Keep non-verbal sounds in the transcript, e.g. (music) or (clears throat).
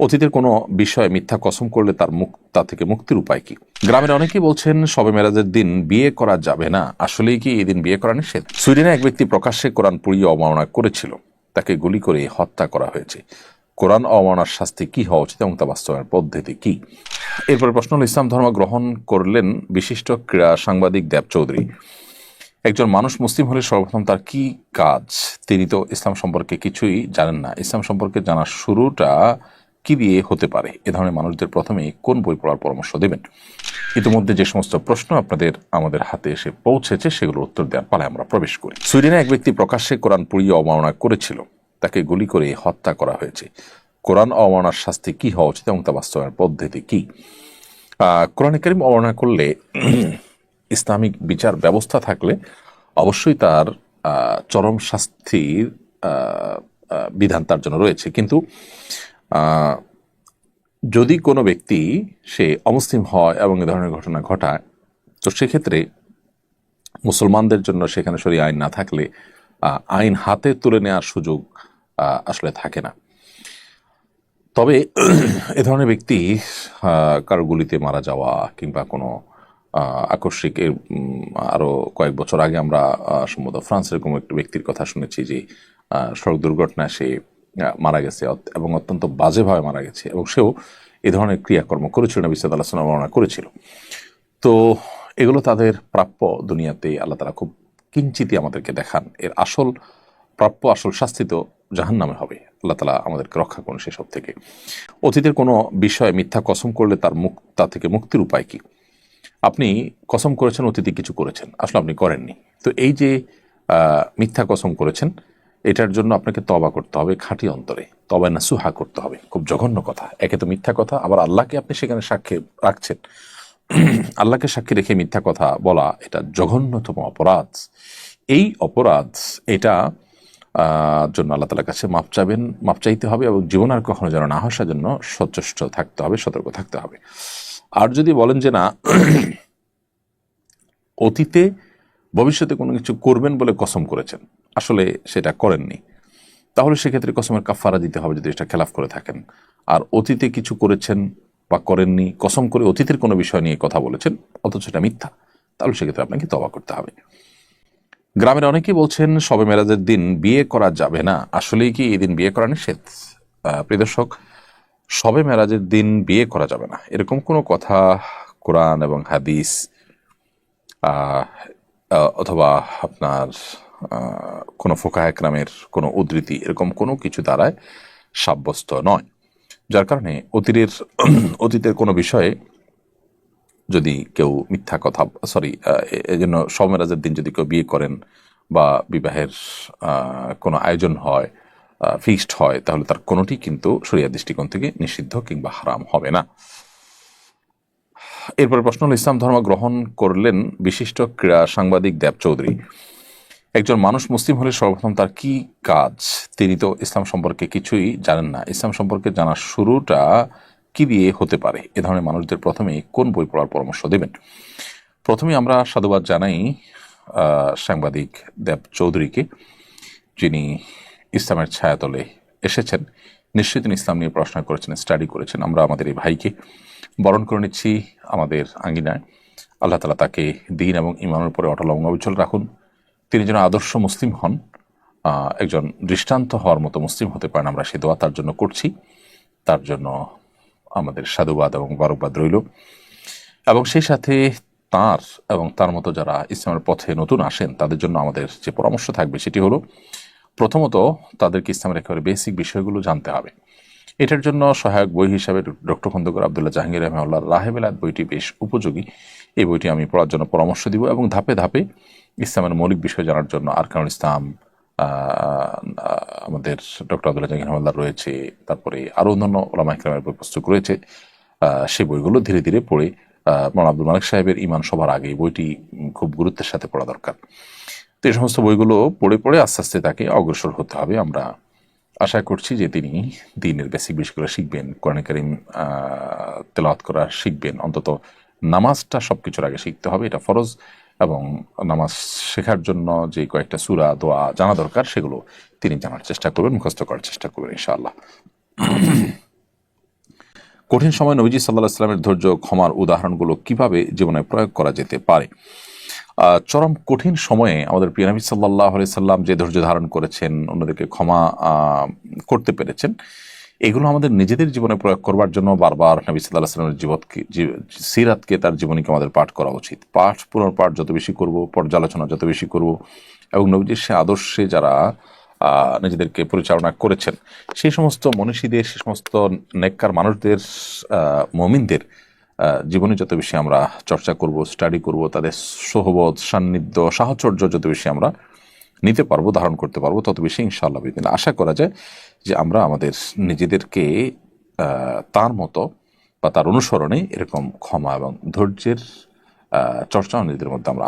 অতীতের কোনো বিষয়ে মিথ্যা কসম করলে তার মুখ, তা থেকে মুক্তির উপায় কি? গ্রামের অনেকেই বলছেন, সবে মেরাজের দিন বিয়ে করা যাবে না। আসলেই কি এদিন বিয়ে করা নিষেধ? সুইডেনে এক ব্যক্তি প্রকাশ্যে কোরআন পুড়িয়ে অবমাননা করেছিল। তাকে গুলি করে হত্যা করা হয়েছে। কোরআন অবমাননার শাস্তি কি হওয়া উচিত এবং তা বাস্তবায়নের পদ্ধতি কি? এরপরে প্রশ্ন হল, ইসলাম ধর্ম গ্রহণ করলেন বিশিষ্ট ক্রীড়া সাংবাদিক দেব চৌধুরী। একজন মানুষ মুসলিম হলে সর্বপ্রথম তার কি কাজ? তিনি তো ইসলাম সম্পর্কে কিছুই জানেন না। ইসলাম সম্পর্কে জানার শুরুটা কি দিয়ে হতে পারে? এ ধরনের মানুষদের প্রথমে কোন বই পড়ার পরামর্শ দেবেন? ইতিমধ্যে যে সমস্ত প্রশ্ন আপনাদের আমাদের হাতে এসে পৌঁছেছে, সেগুলোর উত্তর দেওয়ার পালে আমরা প্রবেশ করি। সুইডেনে এক ব্যক্তি প্রকাশ্যে কোরআন পুড়িয়ে অবমাননা করেছিল। তাকে গুলি করে হত্যা করা হয়েছে। কোরআন অবমাননার শাস্তি কি হওয়া উচিত এবং তা বাস্তবায়নের পদ্ধতি কি? কোরআন করিম অবমাননা করলে (clears throat) ইসলামিক বিচার ব্যবস্থা থাকলে অবশ্যই তার চরম শাস্তির বিধান তার জন্য রয়েছে। কিন্তু যদি কোনো ব্যক্তি সে অমুসলিম হয় এবং এ ধরনের ঘটনা ঘটায় তো সেক্ষেত্রে মুসলমানদের জন্য সেখানে সরি আইন না থাকলে আইন হাতে তুলে নেওয়ার সুযোগ আসলে থাকে না। তবে এ ধরনের ব্যক্তি কারও গুলিতে মারা যাওয়া কিংবা কোনো আকস্মিক উম, কয়েক বছর আগে আমরা সম্ভবত ফ্রান্সের কোনো একটি ব্যক্তির কথা শুনেছি যে সড়ক দুর্ঘটনায় সে মারা গেছে এবং অত্যন্ত বাজেভাবে মারা গেছে, এবং সেও এ ধরনের ক্রিয়াকর্ম করেছিল, নবী সাদ আল্লাহ সাল্লাম বর্ণনা করেছিল। তো এগুলো তাদের প্রাপ্য দুনিয়াতে আল্লাহ তালা খুব কিঞ্চিতই আমাদেরকে দেখান। এর আসল, প্রাপ্য আসল শাস্তি তো জাহান নামে হবে। আল্লাহ তালা আমাদেরকে রক্ষা করুন সেসব থেকে। অতীতের কোনো বিষয়ে মিথ্যা কসম করলে তার মুখ তা থেকে মুক্তির উপায় কি? আপনি কসম করেছেন, অতীতে কিছু করেছেন, আসলে আপনি করেননি। তো এই যে মিথ্যা কসম করেছেন এটার জন্য আপনাকে তবা করতে হবে খাঁটি অন্তরে। তবা না সুহা করতে হবে। খুব জঘন্য কথা। একে তো মিথ্যা কথা, আবার আল্লাহকে আপনি সেখানে সাক্ষী রাখছেন। (clears throat) আল্লাহকে সাক্ষী রেখে মিথ্যা কথা বলা, এটা জঘন্যতম অপরাধ। এই অপরাধ, এটা জন্য আল্লাহ তালার কাছে মাপ চাবেন, মাপ চাইতে হবে এবং জীবন আর কখনো যেন না আসার জন্য সচেষ্ট থাকতে হবে, সতর্ক থাকতে হবে। আর যদি বলেন যে না, (clears throat) অতীতে ভবিষ্যতে কোনো কিছু করবেন বলে কসম করেছেন আসলে সেটা করেননি। তাহলে সেক্ষেত্রে কসমের কাফারা দিতে হবে যদি এটা খেলাফ করে থাকেন। আর অতীতে কিছু করেছেন বা করেননি কসম করে অতীতের কোনো বিষয় নিয়ে কথা বলেছেন অথচ এটা মিথ্যা তাহলে সেক্ষেত্রে আপনাকে তবা করতে হবে। গ্রামের অনেকেই বলছেন সবে মেরাজের দিন বিয়ে করা যাবে না। আসলেই কি এই দিন বিয়ে করা নিষেধ? আহ, প্রিয় দর্শক সবে মেরাজের দিন বিয়ে করা যাবে না। এরকম কোনো কথা কোরআন এবং হাদিস অথবা আপনার কোনো ফোকা একরামের কোনো উদ্ধৃতি এরকম কোনো কিছু দ্বারায় সাব্যস্ত নয়। যার কারণে অতীতের অতীতের কোনো বিষয়ে যদি কেউ মিথ্যা কথা, সরি এই জন্য সমেরাজের দিন যদি কেউ বিয়ে করেন বা বিবাহের কোনো আয়োজন হয় ফিক্সড হয়, তাহলে তার কোনোটি কিন্তু শরিয়া দৃষ্টিকোণ থেকে নিষিদ্ধ কিংবা হারাম হবে না। এরপরে প্রশ্ন হল, ইসলাম ধর্ম গ্রহণ করলেন বিশিষ্ট ক্রীড়া সাংবাদিক দেব চৌধুরী। একজন মানুষ মুসলিম হলে সর্বপ্রথম তার কি কাজ? তিনি তো ইসলাম সম্পর্কে কিছুই জানেন না। ইসলাম সম্পর্কে জানার শুরুটা কি দিয়ে হতে পারে? এ ধরনের মানুষদের প্রথমে কোন বই পড়ার পরামর্শ দেবেন? প্রথমে আমরা সাধুবাদ জানাই সাংবাদিক দেব চৌধুরীকে, যিনি ইসলামের ছায়াতলে এসেছেন। নিশ্চয়ই তিনি ইসলাম নিয়ে পড়াশোনা করেছেন, স্টাডি করেছেন। আমরা আমাদের এই ভাইকে বরণ করে নিচ্ছি আমাদের আঙ্গিনায়। আল্লাহ তালা তাকে দিন এবং ইমানের উপরে অটল এবং অবিচল রাখুন। তিনি যেন আদর্শ মুসলিম হন একজন দৃষ্টান্ত হওয়ার মতো মুসলিম হতে পারেন, আমরা সে দোয়া তার জন্য করছি। তার জন্য আমাদের সাধুবাদ এবং বারকবাদ রইল। এবং সেই সাথে তার এবং তার মতো যারা ইসলামের পথে নতুন আসেন, তাদের জন্য আমাদের যে পরামর্শ থাকবে সেটি হলো, প্রথমত তাদেরকে ইসলামের একেবারে বেসিক বিষয়গুলো জানতে হবে। এটার জন্য সহায়ক বই হিসাবে ডক্টর খন্দকার আবদুল্লাহ জাহাঙ্গীর রহমাল্লাহ রাহেবেলাত বইটি বেশ উপযোগী। এই বইটি আমি পড়ার জন্য পরামর্শ দিব এবং ধাপে ধাপে ইসলামের মৌলিক বিষয় জানার জন্য আরকানুল ইসলাম আমাদের ডক্টর আবদুল্লাহ জাহাঙ্গীর রহমাল্লাহ রয়েছে, তারপরে আরও অন্যান্য ওলামা ইকরামের বই পুস্তক রয়েছে সেই বইগুলো ধীরে ধীরে পড়ে মৌলানা আব্দুল মালিক সাহেবের ইমান সবার আগে। বইটি খুব গুরুত্বের সাথে পড়া দরকার। তো এই সমস্ত বইগুলো পড়ে পড়ে আস্তে আস্তে তাকে অগ্রসর হতে হবে। আমরা আশা করছি যে তিনি দিনের বেসিক বিষয়গুলো শিখবেন, কোরআন করিম তেলাওয়াত করা শিখবেন। অন্তত নামাজটা সব কিছুর আগে শিখতে হবে, এটা ফরজ। এবং নামাজ শেখার জন্য যে কয়েকটা সুরা, দোয়া জানা দরকার, সেগুলো তিনি জানার চেষ্টা করবেন, মুখস্থ করার চেষ্টা করবেন, ইনশাআল্লাহ। কঠিন সময় নবীজি সাল্লাহ ইসলামের ধৈর্য ক্ষমার উদাহরণগুলো কীভাবে জীবনে প্রয়োগ করা যেতে পারে? চরম কঠিন সময়ে আমাদের প্রিয় নবী সাল্লাহ সাল্লাম যে ধৈর্য ধারণ করেছেন, অন্যদেরকে ক্ষমা করতে পেরেছেন এগুলো আমাদের নিজেদের জীবনে প্রয়োগ করবার জন্য বারবার নবী সাল্লাহ সাল্লামের জীবতকে, জী- সিরাতকে তার জীবনীকে আমাদের পাঠ করা উচিত। পাঠ পুনর্পাঠ যত বেশি করব, পর্যালোচনা যত বেশি করব, এবং নবীজির সে আদর্শে যারা নিজেদেরকে পরিচালনা করেছেন, সেই সমস্ত মনীষীদের, সে সমস্ত নেককার মানুষদের মমিনদের জীবনে যত বেশি আমরা চর্চা করব স্টাডি করব, তাদের সহবত, সান্নিধ্য, সাহচর্য যত বেশি আমরা নিতে পারব, ধারণ করতে পারব, তত বেশি ইনশাআল্লাহ বিদিন আশা করা যায় যে আমরা আমাদের নিজেদেরকে তার মতো বা তার অনুসরণে এরকম ক্ষমা এবং ধৈর্যের চর্চা নিজেদের মধ্যে আমরা